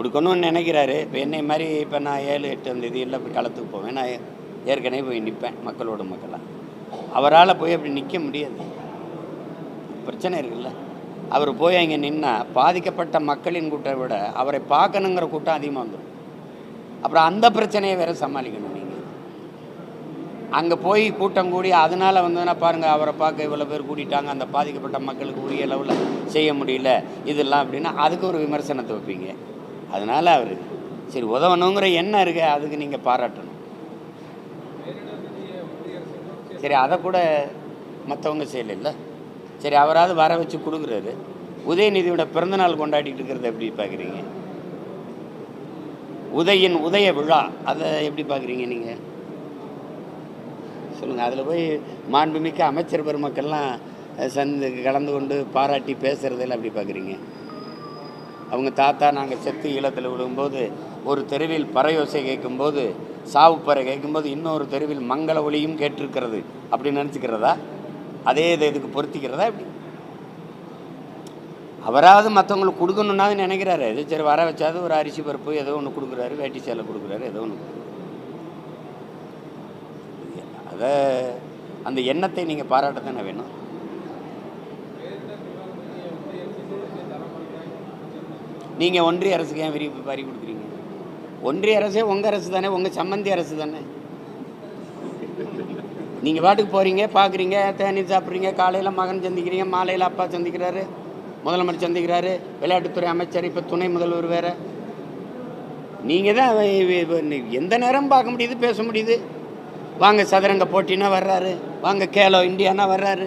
கொடுக்கணும்னு நினைக்கிறாரு. இப்போ என்னை மாதிரி இப்போ நான் ஏழு எட்டு அந்த இது இல்லை போய் களத்துக்கு போவேன். நான் ஏற்கனவே போய் நிற்பேன் மக்களோட மக்களாக அவரால் போய் அப்படி நிற்க முடியாது. பிரச்சனை இருக்குல்ல. அவர் போய் அங்கே நின்னால் பாதிக்கப்பட்ட மக்களின் கூட்டத்தை விட அவரை பார்க்கணுங்கிற கூட்டம் அதிகமாக வந்துடும் அப்புறம் அந்த பிரச்சனையை வேற சமாளிக்கணும் நீங்கள் அங்கே போய் கூட்டம் கூடி அதனால் வந்ததுன்னா பாருங்கள் அவரை பார்க்க இவ்வளோ பேர் கூட்டிட்டாங்க அந்த பாதிக்கப்பட்ட மக்களுக்கு உரிய அளவில் செய்ய முடியல. இதெல்லாம் அப்படின்னா அதுக்கு ஒரு விமர்சனத்தை வைப்பீங்க. அதனால் அவர் சரி உதவணுங்கிற எண்ணம் இருக்கு அதுக்கு நீங்கள் பாராட்டணும். சரி அதை கூட மற்றவங்க செய்யலைல்ல? சரி அவராவது வர வச்சு கொடுக்குறாரு உதயநிதியோட பிறந்தநாள் கொண்டாடிட்டு இருக்கிறத எப்படி பார்க்குறீங்க உதயின் உதய விழா அதை எப்படி பார்க்குறீங்க நீங்கள் சொல்லுங்கள் அதில் போய் மாண்புமிக்க அமைச்சர் பெருமக்கள்லாம் சந்து கலந்து கொண்டு பாராட்டி பேசுகிறதெல்லாம் எப்படி பார்க்குறீங்க அவங்க தாத்தா நாங்கள் செத்து ஈழத்தில் விழுகும்போது ஒரு தெருவில் பறையோசை கேட்கும்போது சாவு பறை கேட்கும்போது இன்னொரு தெருவில் மங்கள ஒளியும் கேட்டிருக்கிறது. அப்படின்னு நினச்சிக்கிறதா? அதே இதை இதுக்கு பொருத்திக்கிறதா எப்படி அவராவது மற்றவங்களுக்கு கொடுக்கணுன்னாவது நினைக்கிறாரு. எது சரி வர வச்சாது ஒரு அரிசி பருப்பு ஏதோ ஒன்று கொடுக்குறாரு வேட்டி சேலை கொடுக்குறாரு ஏதோ ஒன்று அதை அந்த எண்ணத்தை நீங்கள் பாராட்ட தானே வேணும்? நீங்கள் ஒன்றிய அரசுக்கு ஏன் விரிவு வரி கொடுக்குறீங்க? ஒன்றிய அரசே உங்கள் அரசு தானே உங்கள் சம்மந்தி அரசு தானே? நீங்கள் பாட்டுக்கு போகிறீங்க பார்க்குறீங்க தேநீர் சாப்பிட்றீங்க காலையில் மகன் சந்திக்கிறீங்க மாலையில் அப்பா சந்திக்கிறாரு முதலமைச்சர் சந்திக்கிறாரு விளையாட்டுத்துறை அமைச்சர் இப்போ துணை முதல்வர் வேறு. நீங்கள் தான் எந்த நேரம் பார்க்க முடியுது பேச முடியுது? வாங்க சதுரங்க போட்டினா வர்றாரு வாங்க கேலோ இந்தியானா வர்றாரு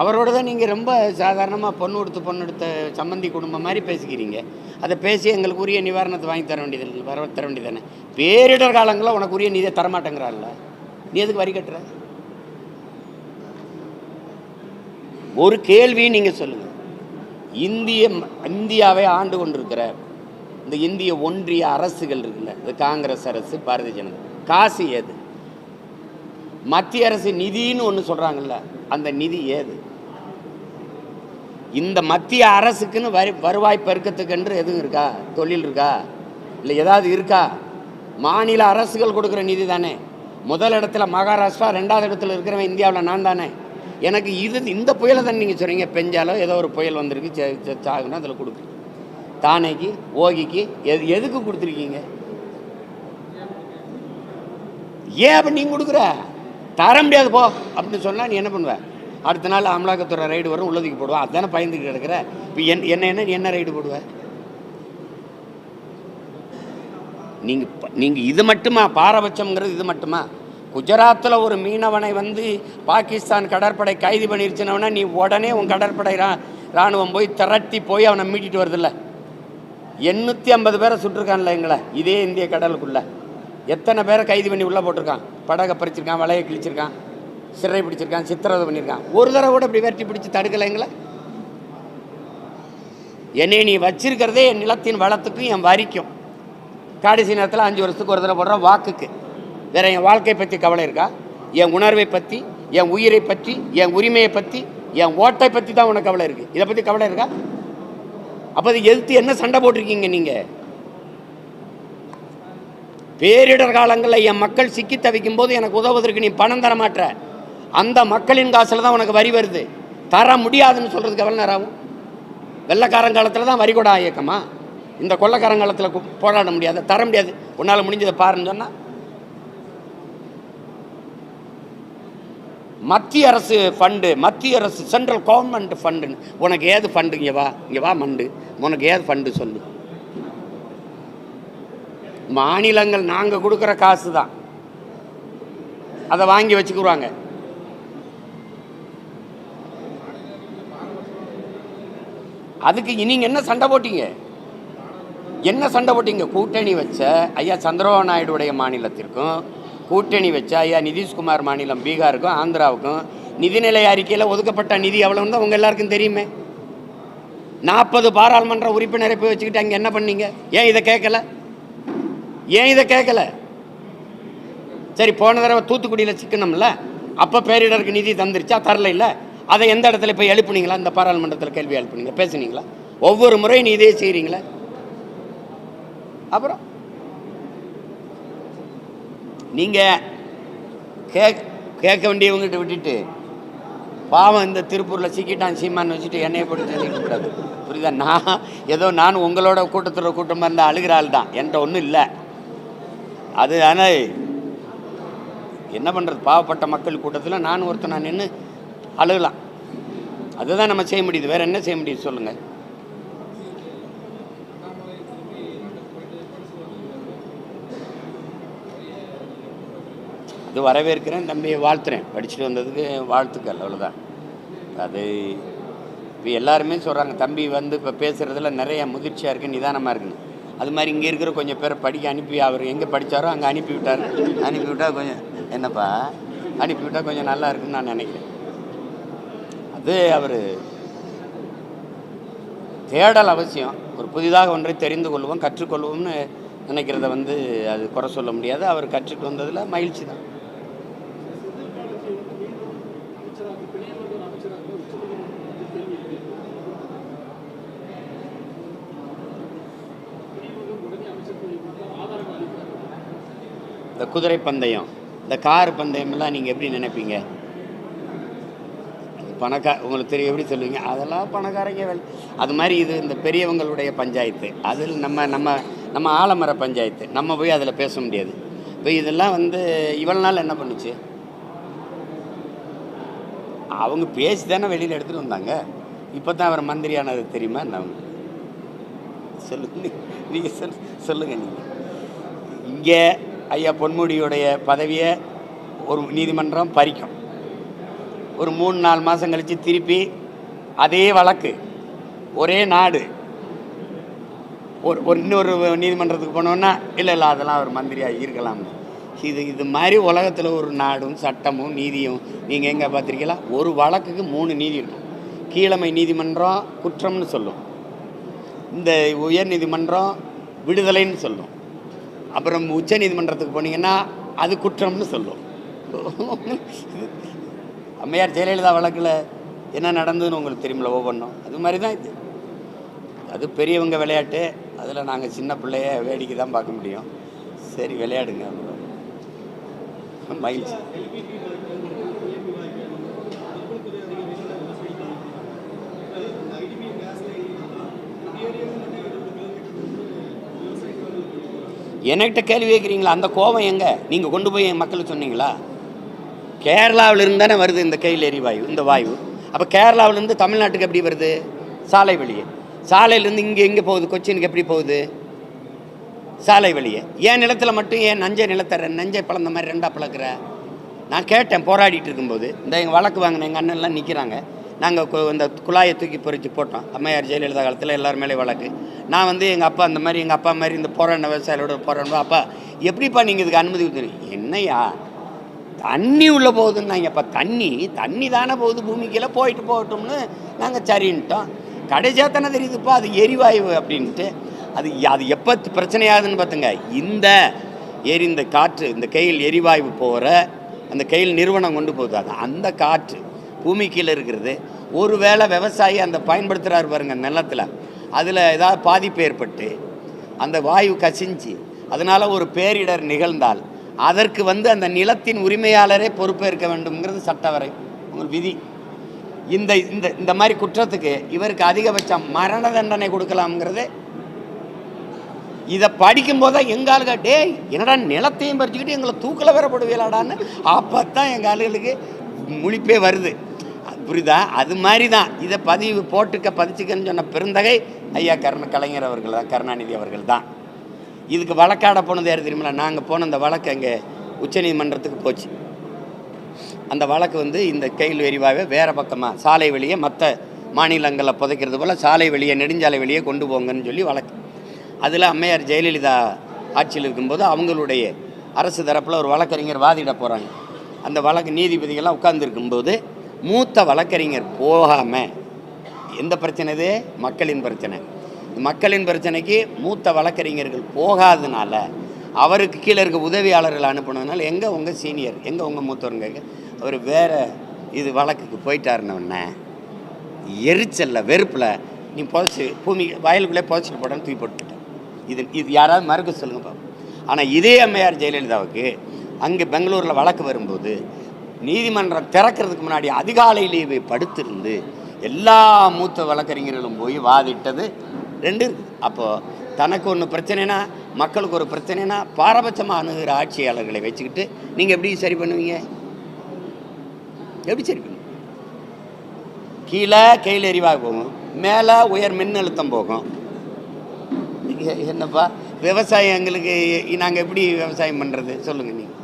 அவரோட தான் நீங்கள் ரொம்ப சாதாரணமாக பொண்ணு கொடுத்து பொண்ணு எடுத்த சம்மந்தி குடும்பம் மாதிரி பேசிக்கிறீங்க. அதை பேசி எங்களுக்கு உரிய நிவாரணத்தை வாங்கி தர வேண்டியது இல்லை, வர தர வேண்டியது தானே பேரிடர் காலங்களில் உனக்கு உரிய நிதியை தரமாட்டேங்கிறான்ல நீ எதுக்கு வரி கட்டுற? ஒரு கேள்வி நீங்கள் சொல்லுங்கள் இந்திய இந்தியாவை ஆண்டு கொண்டிருக்கிற இந்த இந்திய ஒன்றிய அரசுகள் இருக்குல்ல இந்த காங்கிரஸ் அரசு பாரதிய ஜனதா. காசு ஏது? மத்திய அரசு நிதின்னு ஒன்று சொல்கிறாங்கல்ல அந்த நிதி ஏது? இந்த மத்திய அரசுக்குன்னு வரி வருவாய் பெருக்கத்துக்கென்று எதுவும் இருக்கா? தொழில் இருக்கா? இல்லை ஏதாவது இருக்கா? மாநில அரசுகள் கொடுக்குற நிதி தானே. முதல் இடத்துல மகாராஷ்டிரா ரெண்டாவது இடத்துல இருக்கிறவன் இந்தியாவில் நான் தானே. எனக்கு இது இந்த புயலை தானே நீங்கள் சொல்கிறீங்க பெஞ்சாலோ ஏதோ ஒரு புயல் வந்திருக்கு சே- சாகுனா அதில் கொடுக்கு. தானேக்கு ஓகிக்கு எது எதுக்கு கொடுத்துருக்கீங்க? ஏன் அப்படி நீ கொடுக்குற? தர முடியாது போ. அப்படின்னு சொன்னால் நீ என்ன பண்ணுவ? அடுத்த நாள் அமலாக்கத்துறை ரைடு வரும் உள்ளதுக்கு போடுவேன் அதுதானே பயந்துக்கிட்டு கிடக்குற? இப்போ என் என்ன என்ன நீ என்ன ரைடு போடுவ? நீங்கள் நீங்கள் இது மட்டுமா? பாரபட்சம்ங்கிறது இது மட்டுமா? குஜராத்தில் ஒரு மீனவனை வந்து பாகிஸ்தான் கடற்படை கைது பண்ணிருச்சுனவனா நீ உடனே உன் கடற்படை ரா இராணுவம் போய் திரட்டி போய் அவனை மீட்டிட்டு வருதில்ல. எண்ணூற்றி ஐம்பது பேரை சுட்டிருக்கான்ல எங்களை. இதே இந்திய கடலுக்குள்ள. எத்தனை பேரை கைது பண்ணி உள்ளே போட்டிருக்கான்? படகை பறிச்சிருக்கான் வலையை கிழிச்சிருக்கான் சிறை பிடிச்சிருக்கான் சித்திரவதை பண்ணியிருக்கான் ஒரு தடவை கூட இப்படி விரட்டி பிடிச்சி தடுக்கலை எங்களை? என்னை நீ வச்சிருக்கிறதே என் நிலத்தின் வளத்துக்கும் என் வரிக்கும். கடைசி நேரத்தில் அஞ்சு வருஷத்துக்கு ஒரு தடவை போடுற வாக்குக்கு. வேற என் வாழ்க்கை பற்றி கவலை இருக்கா? என் உணர்வை பற்றி என் உயிரை பற்றி என் உரிமையை பற்றி என் ஓட்டை பற்றி தான் உனக்கு கவலை இருக்குது இதை பற்றி கவலை இருக்கா? அப்போ எதிர்த்து என்ன சண்டை போட்டிருக்கீங்க நீங்கள் பேரிடர் காலங்களில் என் மக்கள் சிக்கி தவிக்கும் போது எனக்கு உதவுவதற்கு நீ பணம் தர மாட்ற அந்த மக்களின் காசில் தான் உனக்கு வரி வருது. தர முடியாதுன்னு சொல்கிறதுக்கு எவ்வளோ நேரம் ஆகும்? வெள்ளக்காரங்காலத்தில் தான் வரி கூட இயக்கமா? இந்த கொள்ளக்காரங்காலத்தில் போராட முடியாது தர முடியாது. உன்னால் முடிஞ்சதை பாருன்னு சொன்னால் மத்திய அரசு ஃபண்டு மத்திய அரசு சென்ட்ரல் கவர்மெண்ட் ஃபண்டுன்னு உனக்கு ஏது ஃபண்டு இங்கே வா இங்கே வா மண்டு. உனக்கு ஏது ஃபண்டு சொல்லு. மாநிலங்கள் நாங்கள் கொடுக்குற காசு தான் அதை வாங்கி வச்சுக்குருவாங்க அதுக்கு நீங்கள் என்ன சண்டை போட்டீங்க? என்ன சண்டை போட்டீங்க? கூட்டணி வச்ச ஐயா சந்திரபாபு நாயுடுடைய மாநிலத்திற்கும் கூட்டணி வச்ச ஐயா நிதிஷ்குமார் மாநிலம் பீகாருக்கும் ஆந்திராவுக்கும் நிதிநிலை அறிக்கையில் ஒதுக்கப்பட்ட நிதி எவ்வளோன்னு தான் உங்கள் எல்லாருக்கும் தெரியுமே. நாற்பது பாராளுமன்ற உறுப்பினரை போய் வச்சுக்கிட்டு அங்கே என்ன பண்ணீங்க? ஏன் இதை கேட்கல? ஏன் இதை கேட்கல? சரி போன தடவை தூத்துக்குடியில் சிக்கணும்ல அப்போ பேரிடருக்கு நிதி தந்துருச்சா? தரல இல்லை. அதை எந்த இடத்துல போய் எழுப்புனீங்களா? இந்த பாராளுமன்றத்தில் கேள்வி எழுப்புனீங்க பேசுனீங்களா? ஒவ்வொரு முறையும் நீ இதே செய்கிறீங்களே அப்புறம்? நீங்கள் கேக் கேட்க வேண்டியவங்ககிட்ட விட்டுட்டு பாவம் இந்த திருப்பூரில் சிக்கிட்டான் சீமான்னு வச்சுட்டு என்னைய போட்டு தெரிவிக்கக்கூடாது புரியுதா? நான் ஏதோ நான் உங்களோட கூட்டத்தில் கூட்டமாக இருந்தால் அழுகிற ஆள் தான் என்கிட்ட ஒன்றும் இல்லை. அது ஆனால் என்ன பண்ணுறது பாவப்பட்ட மக்கள் கூட்டத்தில் நான் ஒருத்தன் நின்று அழுகலாம். அதுதான் நம்ம செய்ய முடியுது. வேறு என்ன செய்ய முடியுது சொல்லுங்கள் அது வரவேற்கிறேன் தம்பியை வாழ்த்துறேன். படிச்சுட்டு வந்ததுக்கு வாழ்த்துக்கள் அவ்வளோதான் அது இப்போ எல்லாருமே சொல்கிறாங்க தம்பி வந்து இப்போ பேசுகிறதுல நிறைய முதிர்ச்சியாக இருக்குது நிதானமாக இருக்குன்னு. அது மாதிரி இங்கே இருக்கிற கொஞ்சம் பேரை படிக்க அனுப்பி அவர் எங்கே படித்தாரோ அங்கே அனுப்பி அனுப்பிவிட்டால் அனுப்பி கொஞ்சம் என்னப்பா? அனுப்பிவிட்டால் கொஞ்சம் நல்லா இருக்குன்னு நான் நினைக்கிறேன். அது அவர் தேடல் அவசியம். ஒரு புதிதாக ஒன்றை தெரிந்து கொள்வோம் கற்றுக்கொள்வோம்னு நினைக்கிறத வந்து அது குறை சொல்ல முடியாது. அவர் கற்றுட்டு வந்ததில் மகிழ்ச்சி தான். குதிரை பந்தயம். இந்த கார் பந்தயம்லாம் நீங்கள் எப்படி நினைப்பீங்க? பணக்கார உங்களுக்கு தெரியும் எப்படி சொல்லுவீங்க? அதெல்லாம் பணக்காரங்க வேலை. அது மாதிரி இது இந்த பெரியவங்களுடைய பஞ்சாயத்து. அதில் நம்ம நம்ம நம்ம ஆலமர பஞ்சாயத்து. நம்ம போய் அதில் பேச முடியாது. இப்போ இதெல்லாம் வந்து இவ்வளோ நாள் என்ன பண்ணுச்சு? அவங்க பேசி தானே வெளியில் எடுத்துகிட்டு வந்தாங்க. இப்போ தான் அவர் மந்திரியானது தெரியுமா என்ன அவங்க? சொல்லுங்க நீங்கள் சொல் சொல்லுங்கள் நீங்கள் இங்கே ஐயா பொன்முடியுடைய பதவியை ஒரு நீதிமன்றம் பறிக்கும். ஒரு மூணு நாலு மாதம் கழித்து திருப்பி அதே வழக்கு ஒரே நாடு. ஒரு ஒரு இன்னொரு நீதிமன்றத்துக்கு போனோன்னா இல்லை இல்லை அதெல்லாம் ஒரு மந்திரியாக இருக்கலாம்னு இது இது மாதிரி உலகத்தில் ஒரு நாடும் சட்டமும் நீதியும் நீங்கள் எங்கே பார்த்துருக்கீங்களா? ஒரு வழக்குக்கு மூணு நீதி இருக்கும். கீழமை நீதிமன்றம் குற்றம்னு சொல்லும். இந்த உயர் நீதிமன்றம் விடுதலைன்னு சொல்லும். அப்புறம் உச்ச நீதிமன்றத்துக்கு போனீங்கன்னா அது குற்றம்னு சொல்லும் அம்மையார் ஜெயலலிதா வழக்கில் என்ன நடந்ததுன்னு உங்களுக்கு தெரியுமில்ல ஒவ்வொன்றும். அது மாதிரி தான் இது. அது பெரியவங்க விளையாட்டு. அதில் நாங்கள் சின்ன பிள்ளைய வேடிக்கை தான் பார்க்க முடியும். சரி விளையாடுங்க. மகிழ்ச்சி என்கிட்ட கேள்வி கேட்குறீங்களா? அந்த கோபம் எங்கே? நீங்கள் கொண்டு போய் என் மக்களுக்கு சொன்னீங்களா? கேரளாவிலிருந்து தானே வருது இந்த கையில் எரிவாயு இந்த வாயு. அப்போ கேரளாவிலேருந்து தமிழ்நாட்டுக்கு எப்படி வருது? சாலை வழியே. சாலையிலேருந்து இங்கே எங்கே போகுது? கொச்சினுக்கு எப்படி போகுது? சாலை வழியே. ஏன் நிலத்தில் மட்டும் ஏன் நஞ்சை நிலத்தர நஞ்சை பிளந்த மாதிரி ரெண்டா பிளக்குற? நான் கேட்டேன் போராடிட்டு இருக்கும்போது. இந்த எங்கள் வழக்கு வாங்கின எங்கள் அண்ணன்லாம் நிற்கிறாங்க நாங்கள் இந்த குழாயை தூக்கி பொறிச்சு போட்டோம். அம்மையார் ஜெயலலிதா காலத்தில் எல்லோரும் மேலே வழக்கு. நான் வந்து எங்கள் அப்பா அந்த மாதிரி எங்கள் அப்பா மாதிரி இந்த போராடின விவசாயிகளோட போராடணும் அப்பா எப்படிப்பா நீங்கள் இதுக்கு அனுமதி கொடுத்துருங்க என்னையா? தண்ணி உள்ளே போகுதுன்னாங்க. அப்போ தண்ணி தண்ணி தானே போகுது. பூமிக்கெல்லாம் போயிட்டு போகட்டும்னு நாங்கள் சரின்ட்டோம். கடைசியாக தானே தெரியுதுப்பா அது எரிவாயு அப்படின்ட்டு. அது அது எப்போ பிரச்சனையாகுதுன்னு பார்த்துங்க இந்த எரி இந்த காற்று இந்த கையில் எரிவாயு போகிற அந்த கையில் நிறுவனம் கொண்டு போகுது. அது அந்த காற்று பூமி கீழே இருக்கிறது. ஒருவேளை விவசாயி அந்த பயன்படுத்துகிறாரு பாருங்கள் நிலத்தில். அதில் ஏதாவது பாதிப்பு ஏற்பட்டு அந்த வாயு கசிஞ்சு அதனால் ஒரு பேரிடர் நிகழ்ந்தால் அதற்கு வந்து அந்த நிலத்தின் உரிமையாளரே பொறுப்பேற்க வேண்டும்ங்கிறது சட்டவரை ஒரு விதி. இந்த இந்த இந்த மாதிரி குற்றத்துக்கு இவருக்கு அதிகபட்சம் மரண தண்டனை கொடுக்கலாம்ங்கிறது இதை படிக்கும்போது எங்கள் ஆளுங்க டேய் என்னடா நிலத்தையும் பறிச்சுக்கிட்டு எங்களை தூக்கில் வேற அப்போ தான் எங்கள் ஆளுகளுக்கு முழிப்பே வருது. புரியுதா அது மாதிரி தான் இதை பதிவு போட்டுக்க பதிச்சுக்கன்னு சொன்ன பெருந்தகை ஐயா கருண கலைஞர் அவர்கள் தான் கருணாநிதி அவர்கள் தான். இதுக்கு வழக்காட போனது யார் தெரியுமில நாங்கள் போன அந்த வழக்கு அங்கே உச்சநீதிமன்றத்துக்கு போச்சு. அந்த வழக்கு வந்து இந்த கையில் எரிவாகவே வேறு பக்கமாக சாலை வழியே மற்ற மாநிலங்களில் புதைக்கிறது போல் சாலை வழியே நெடுஞ்சாலை வழியே கொண்டு போங்கன்னு சொல்லி வழக்கு. அதில் அம்மையார் ஜெயலலிதா ஆட்சியில் இருக்கும்போது அவங்களுடைய அரசு தரப்பில் ஒரு வழக்கறிஞர் வாதிட போகிறாங்க அந்த வழக்கு நீதிபதிகள்லாம் உட்கார்ந்துருக்கும்போது மூத்த வழக்கறிஞர் போகாமல் எந்த பிரச்சனை இது? மக்களின் பிரச்சனை. மக்களின் பிரச்சனைக்கு மூத்த வழக்கறிஞர்கள் போகாதனால அவருக்கு கீழே இருக்க உதவியாளர்கள் அனுப்புனதுனால எங்கே உங்கள் சீனியர் எங்கே உங்கள் மூத்தவருங்க அவர் வேறு இது வழக்குக்கு போயிட்டாருன்னொன்னே எரிச்சலில் வெறுப்பில் நீ புதைச்சி பூமி வயலுக்குள்ளே புதைச்சிட்டு போடன்னு தூக்கி போட்டுட்டேன். இது இது யாராவது மறுக்க சொல்லுங்க பாப்போம். ஆனால் இதே அம்மையார் ஜெயலலிதாவுக்கு அங்கே பெங்களூரில் வழக்கு வரும்போது நீதிமன்றம் திறக்கிறதுக்கு முன்னாடி அதிகாலையிலேயே படுத்திருந்து எல்லா மூத்த வழக்கறிஞர்களும் போய் வாதிட்டது. ரெண்டு இருக்குது அப்போது தனக்கு ஒன்று பிரச்சனைனா மக்களுக்கு ஒரு பிரச்சனைனா பாரபட்சமாக அணுகிற ஆட்சியாளர்களை வச்சுக்கிட்டு நீங்கள் எப்படி சரி பண்ணுவீங்க? எப்படி சரி பண்ணுவீங்க? கீழே கையில் எரிவாக போகும் மேலே உயர் மின்னழுத்தம் போகும். என்னப்பா விவசாயம் எங்களுக்கு நாங்கள் எப்படி விவசாயம் பண்ணுறது சொல்லுங்கள் நீங்கள்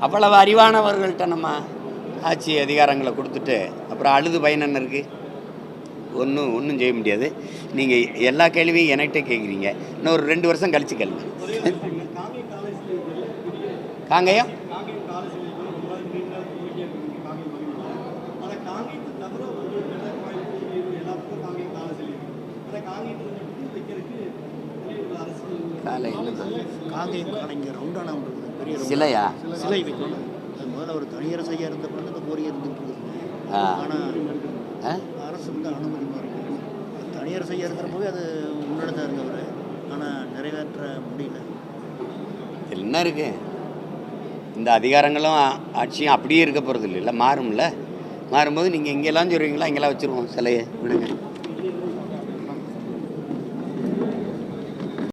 அவ்வளவு அறிவானவர்கள்ட்ட நம்ம ஆட்சி அதிகாரங்களை கொடுத்துட்டு அப்புறம் அழுது பயன் என்ன இருக்குது ஒன்றும் ஒன்றும் செய்ய முடியாது. நீங்கள் எல்லா கேள்வியும் என்கிட்ட கேட்குறீங்க இன்னும் ஒரு ரெண்டு வருஷம் கழிச்சு கேளுங்க. காங்கயம்? காலை? காங்கேயம் காலைங்க ரவுண்டான பெரிய. சிலையா? சிலை வைக்கணும். முதல்ல ஒரு தனியரசையாக இருந்த பிறகு இந்த கோரிக்கை இருந்துட்டு. ஆனால்? அரசு வந்து அனுமதி மறுக்குது தனியரசையாக இருக்கிற போது அது முன்னெடுத்தா இருந்தவர். ஆனால் நிறைவேற்ற முடியல. என்ன இருக்கு? இந்த அதிகாரங்களும் ஆட்சியும் அப்படியே இருக்க போகிறது இல்லை. மாறும்ல. மாறும்போது நீங்கள் இங்கெல்லாம் சொல்லுவீங்களா இங்கெல்லாம் வச்சுருவோம் சிலையை. விடுங்க.